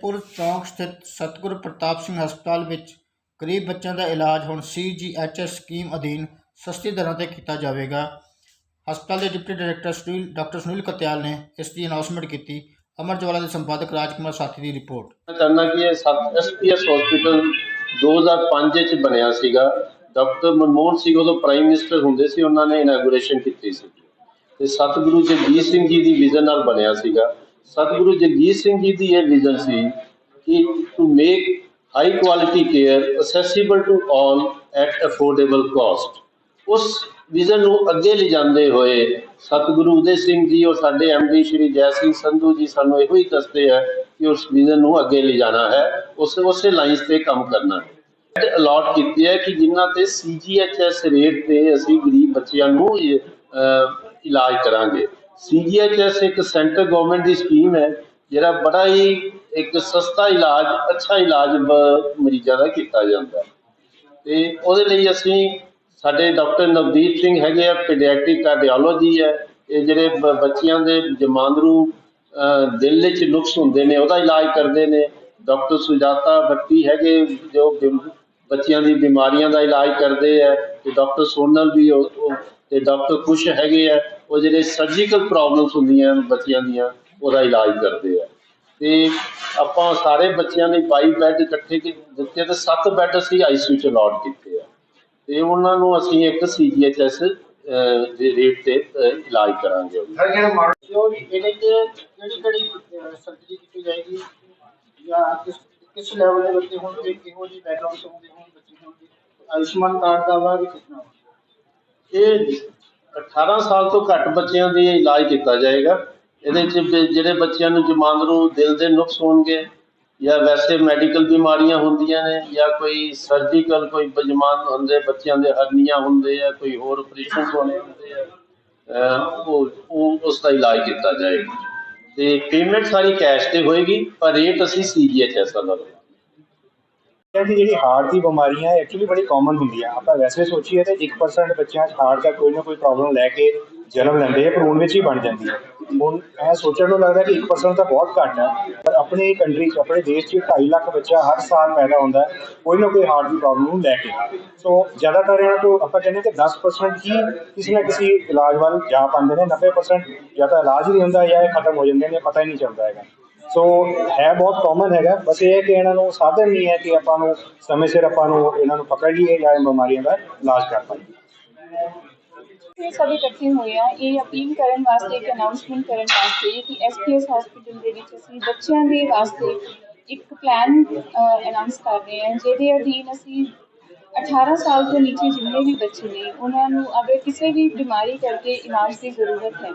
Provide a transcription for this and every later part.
ਸ਼ੇਰਪੁਰ ਚੌਂਕ ਸਥਿਤ ਸਤਿਗੁਰ ਪ੍ਰਤਾਪ ਸਿੰਘ ਹਸਪਤਾਲ ਵਿੱਚ ਗਰੀਬ ਬੱਚਿਆਂ ਦਾ ਇਲਾਜ ਹੁਣ ਸੀਜੀਐਚਐਸ ਸਕੀਮ ਅਧੀਨ ਸਸਤੀ ਦਰਾਂ 'ਤੇ ਕੀਤਾ ਜਾਵੇਗਾ। ਹਸਪਤਾਲ ਦੇ deputy director Sunil, doctor Sunil Katyal ਨੇ ਇਸ ਦੀ ਅਨਾਉਂਸਮੈਂਟ ਕੀਤੀ। ਅਮਰ ਦੇ ਸੰਪਾਦਕ ਰਾਜਕੁਮਾਰ ਸਾਥੀ ਦੀ ਰਿਪੋਰਟ। ਮੈਂ ਚਾਹੁੰਦਾ ਕਿ ਇਹ ਐਸਪੀਐਸ ਹਸਪੀਟਲ 2005 ਵਿੱਚ ਬਣਿਆ ਸੀਗਾ। ਡਾਕਟਰ ਮਨਮੋਹਨ ਸਿੰਘ ਉਦੋਂ ਪ੍ਰਾਈਮ ਮਿਨਿਸਟਰ ਹੁੰਦੇ ਸੀ, ਉਹਨਾਂ ਨੇ ਇਨਾਗੂਰੇਸ਼ਨ ਕੀਤੀ ਸੀ। ਤੇ ਸਤਿਗੁਰੂ ਜਗਜੀਤ ਸਿੰਘ ਜੀ ਦੀ ਵਿਜ਼ਨ ਨਾਲ ਬਣਿਆ ਸੀਗਾ। ਸਤਿਗੁਰੂ ਜਗਜੀਤ ਸਿੰਘ ਜੀ ਦੀ ਇਹ ਵਿਜ਼ਨ ਸੀ ਕਿ to make high quality care accessible to all at affordable cost ਉਸ ਵਿਜ਼ਨ ਨੂੰ ਅੱਗੇ ਲਿਜਾਂਦੇ ਹੋਏ ਸਤਿਗੁਰੂ ਉਦੇ ਸਿੰਘ ਜੀ ਔਰ ਸਾਡੇ ਐਮਡੀ ਸ਼੍ਰੀ ਜੈ ਸਿੰਘ ਸੰਧੂ ਜੀ ਸਾਨੂੰ ਇਹੋ ਹੀ ਦੱਸਦੇ ਆ ਕਿ ਉਸ ਵਿਜ਼ਨ ਨੂੰ ਅੱਗੇ ਲਿਜਾਣਾ ਹੈ, ਉਸ, ਉਸੇ ਲਾਈਨਸ ਤੇ ਕੰਮ ਕਰਨਾ ਹੈ। ਅਲਾਟ ਕੀਤੀ ਹੈ ਕਿ ਜਿਨ੍ਹਾਂ ਤੇ ਸੀਜੀਐਚਐਸ ਰੇਟ ਤੇ ਅਸੀਂ ਗਰੀਬ ਬੱਚਿਆਂ ਨੂੰ ਇਲਾਜ ਕਰਾਂਗੇ। ਸੀਜੀਐਚਐਸ ਇੱਕ ਸੈਂਟਰ ਗਵਰਨਮੈਂਟ ਦੀ ਸਕੀਮ ਹੈ, ਜਿਹੜਾ ਬੜਾ ਹੀ ਇੱਕ ਸਸਤਾ ਇਲਾਜ, ਅੱਛਾ ਇਲਾਜ ਮਰੀਜ਼ਾਂ ਦਾ ਕੀਤਾ ਜਾਂਦਾ ਹੈ। ਤੇ ਉਹਦੇ ਲਈ ਅਸੀਂ ਸਾਡੇ ਡਾਕਟਰ ਨਵਦੀਪ ਸਿੰਘ ਹੈਗੇ ਆ ਪੀਡੀਆਟ੍ਰਿਕ ਕਾਰਡੀਓਲੋਜੀ ਹੈ। ਇਹ ਜਿਹੜੇ ਬ- ਬੱਚਿਆਂ ਦੇ ਜਮਾਂਦਰੂ ਦਿਲ ਵਿੱਚ ਨੁਕਸ ਹੁੰਦੇ ਨੇ, ਉਹਦਾ ਇਲਾਜ ਕਰਦੇ ਨੇ। ਡਾਕਟਰ ਸੁਜਾਤਾ ਭੱਟੀ ਹੈਗੇ, ਜੋ ਬੱਚਿਆਂ ਦੀ ਬਿਮਾਰੀਆਂ ਦਾ ਇਲਾਜ ਕਰਦੇ ਆ। ਤੇ ਡਾਕਟਰ ਸੋਨਲ ਵੀ ਉਹ, ਉਹ- ਤੇ ਡਾਕਟਰ ਖੁਸ਼ ਹੈਗੇ ਆ। ਉਹ ਜਿਹੜੇ ਸਰਜੀਕਲ ਪ੍ਰੋਬਲਮਸ ਹੁੰਦੀਆਂ ਬੱਚਿਆਂ ਦੀਆਂ ਉਹਦਾ ਇਲਾਜ ਕਰਦੇ ਆ। ਤੇ ਆਪਾਂ ਸਾਰੇ ਬੱਚਿਆਂ ਲਈ 22 ਬੈੱਡ ਇਕੱਠੇ ਕੀ- ਦਿੱਤੇ ਤੇ 7 ਬੈੱਡ ਅਸੀਂ ਆਈਸੀਯੂ ਚ ਅਲਾਟ ਕੀਤੇ ਆ। ਤੇ ਉਹਨਾਂ ਨੂੰ ਅਸੀਂ ਇੱਕ ਸੀਜੀਐਚਐਸ ਦੇ ਰੇਟ ਤੇ ਇਲਾਜ ਕਰਾਂਗੇ। ਜੋ ਵੀ ਇਹਦੇ 'ਚ ਕਿਹੜੀ ਕਿਹੜੀ ਸਰਜਰੀ ਕੀਤੀ ਜਾਏਗੀ? ਜਾਂ ਕਿਸ ਕਿਸ ਲੈਵਲ ਦੇ ਬੱਚੇ ਹੋਣਗੇ? ਕਿਹੋ ਜਿਹੀ ਬੈਕਗ੍ਰਾਉਂਡ ਤੋਂ ਹੋਣਗੇ ਹੁਣ ਬੱਚੇ ਹੋਣਗੇ? ਆਯੁਸ਼ਮਾਨ ਕਾਰਡ ਦਾ ਵਾ ਵੀ ਕਿਤਨਾ ਇਹ 18 ਸਾਲ ਤੋਂ ਘੱਟ ਬੱਚਿਆਂ ਦੀ ਇਲਾਜ ਕੀਤਾ ਜਾਏਗਾ। ਇਹਦੇ ਚ ਜਿਹੜੇ ਬੱਚਿਆਂ ਨੂੰ ਜਮਾਂਦਰੂ ਦਿਲ ਦੇ ਨੁਕਸ ਹੋਣਗੇ, ਜਾਂ ਵੈਸੇ ਮੈਡੀਕਲ ਬਿਮਾਰੀਆਂ ਹੁੰਦੀਆਂ ਨੇ, ਜਾਂ ਕੋਈ ਸਰਜੀਕਲ ਕੋਈ ਬਜਮਾਨ ਹੁੰਦੇ, ਬੱਚਿਆਂ ਦੇ ਹਰਨੀਆਂ ਹੁੰਦੇ ਆ, ਕੋਈ ਹੋਰ ਆਪਰੇਸ਼ਨ ਹੋਣੇ ਹੁੰਦੇ ਆ ਉਹ ਉਹ ਉਸ ਦਾ ਇਲਾਜ ਕੀਤਾ ਜਾਏਗਾ। ਤੇ ਪੇਮੈਂਟ ਸਾਰੀ ਕੈਸ਼ ਤੇ ਹੋਏਗੀ, ਪਰ ਰੇਟ ਅਸੀਂ ਸੀਜੀਐਚਐਸ ਦਾ ਲਵਾਂਗੇ ਕਿ ਜਿਹੜੀ ਹਾਰਟ ਦੀ ਬਿਮਾਰੀਆਂ ਐਕਚੁਅਲੀ ਬੜੀ ਕਾਮਨ ਹੁੰਦੀਆਂ। ਆਪਾਂ ਵੈਸੇ ਸੋਚੀਏ ਤਾਂ 1% ਬੱਚਿਆਂ 'ਚ ਹਾਰਟ ਦਾ ਕੋਈ ਨਾ ਕੋਈ ਪ੍ਰੋਬਲਮ ਲੈ ਕੇ ਜਨਮ ਲੈਂਦੇ ਆ ਭਰੂਣ ਵਿੱਚ ਹੀ ਬਣ ਜਾਂਦੀ ਹੈ ਹੁਣ ਇਹ ਸੋਚਣ ਨੂੰ ਲੱਗਦਾ ਕਿ 1% ਤਾਂ ਬਹੁਤ ਘੱਟ ਹੈ ਪਰ ਆਪਣੇ ਕੰਟਰੀ 'ਚ, ਆਪਣੇ ਦੇਸ਼ 'ਚ 2.5 ਲੱਖ ਬੱਚਾ ਹਰ ਸਾਲ ਪੈਦਾ ਹੁੰਦਾ ਹੈ ਕੋਈ ਨਾ ਕੋਈ ਹਾਰਟ ਦੀ ਪ੍ਰੋਬਲਮ ਨੂੰ ਲੈ ਕੇ। ਸੋ ਜ਼ਿਆਦਾਤਰ ਇਹਨਾਂ ਤੋਂ ਆਪਾਂ ਕਹਿੰਦੇ ਕਿ 10% ਹੀ ਕਿਸੇ ਨਾ ਕਿਸੇ ਇਲਾਜ ਵੱਲ ਜਾ ਪਾਉਂਦੇ ਨੇ 90% ਜਾਂ ਤਾਂ ਇਲਾਜ ਹੀ ਨਹੀਂ ਹੁੰਦਾ ਜਾਂ ਇਹ ਖਤਮ ਹੋ ਜਾਂਦੇ ਨੇ, ਪਤਾ ਹੀ ਨਹੀਂ ਚੱਲਦਾ ਹੈਗਾ। ਸੋ ਹੈ ਬਹੁਤ ਕਾਮਨ ਹੈਗਾ, ਬਸ ਇਹ ਹੈ ਕਿ ਇਹਨਾਂ ਨੂੰ ਸਾਧਨ ਨਹੀਂ ਹੈ ਕਿ ਆਪਾਂ ਨੂੰ ਸਮੇਂ ਸਿਰ ਆਪਾਂ ਨੂੰ ਇਹਨਾਂ ਨੂੰ ਪਕੜ ਲਈਏ ਜਾਂ ਇਹ ਬਿਮਾਰੀਆਂ ਦਾ ਇਲਾਜ ਕਰ ਪਾਈਏ। ਇਹ ਸਭ ਇਕੱਠੇ ਹੋਏ ਆ, ਇਹ ਅਪੀਲ ਕਰਨ ਵਾਸਤੇ, ਇੱਕ ਅਨਾਉਂਸਮੈਂਟ ਕਰਨ ਵਾਸਤੇ ਕਿ ਐਸਪੀਐਸ ਹਸਪੀਟਲ ਦੇ ਵਿੱਚ ਅਸੀਂ ਬੱਚਿਆਂ ਦੇ ਵਾਸਤੇ ਇੱਕ ਪਲਾਨ ਅਨਾਉਂਸ ਕਰ ਰਹੇ ਹਾਂ, ਜਿਹਦੇ ਅਧੀਨ ਅਸੀਂ 18 ਸਾਲ ਤੋਂ ਨੀਚੇ ਜਿੰਨੇ ਵੀ ਬੱਚੇ ਨੇ, ਉਹਨਾਂ ਨੂੰ ਅਗਰ ਕਿਸੇ ਵੀ ਬਿਮਾਰੀ ਕਰਕੇ ਇਲਾਜ ਦੀ ਜ਼ਰੂਰਤ ਹੈ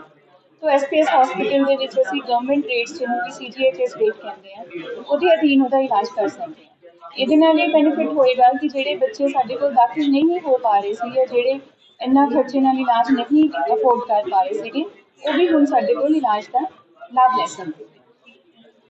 ਤਾਂ ਐਸਪੀਐਸ ਹਸਪੀਟਲ ਦੇ ਵਿੱਚ ਅਸੀਂ ਗਵਰਨਮੈਂਟ ਰੇਟਸ ਜਿਹਨੂੰ ਕਿ ਸੀਜੀਐਚਐਸ ਰੇਟ ਕਹਿੰਦੇ ਆ, ਉਹਦੇ ਅਧੀਨ ਉਹਦਾ ਇਲਾਜ ਕਰ ਸਕਦੇ ਹਾਂ ਇਹਦੇ ਨਾਲ ਇਹ ਬੈਨੀਫਿਟ ਹੋਏਗਾ ਕਿ ਜਿਹੜੇ ਬੱਚੇ ਸਾਡੇ ਕੋਲ ਦਾਖਲ ਨਹੀਂ ਹੋ ਪਾ ਰਹੇ ਸੀ ਜਾਂ ਜਿਹੜੇ ਇੰਨਾ ਖਰਚੇ ਨਾਲ ਇਲਾਜ ਨਹੀਂ ਅਫੋਰਡ ਕਰ ਪਾ ਰਹੇ ਸੀਗੇ, ਉਹ ਵੀ ਹੁਣ ਸਾਡੇ ਕੋਲ ਇਲਾਜ ਦਾ ਲਾਭ ਲੈ ਸਕਦੇ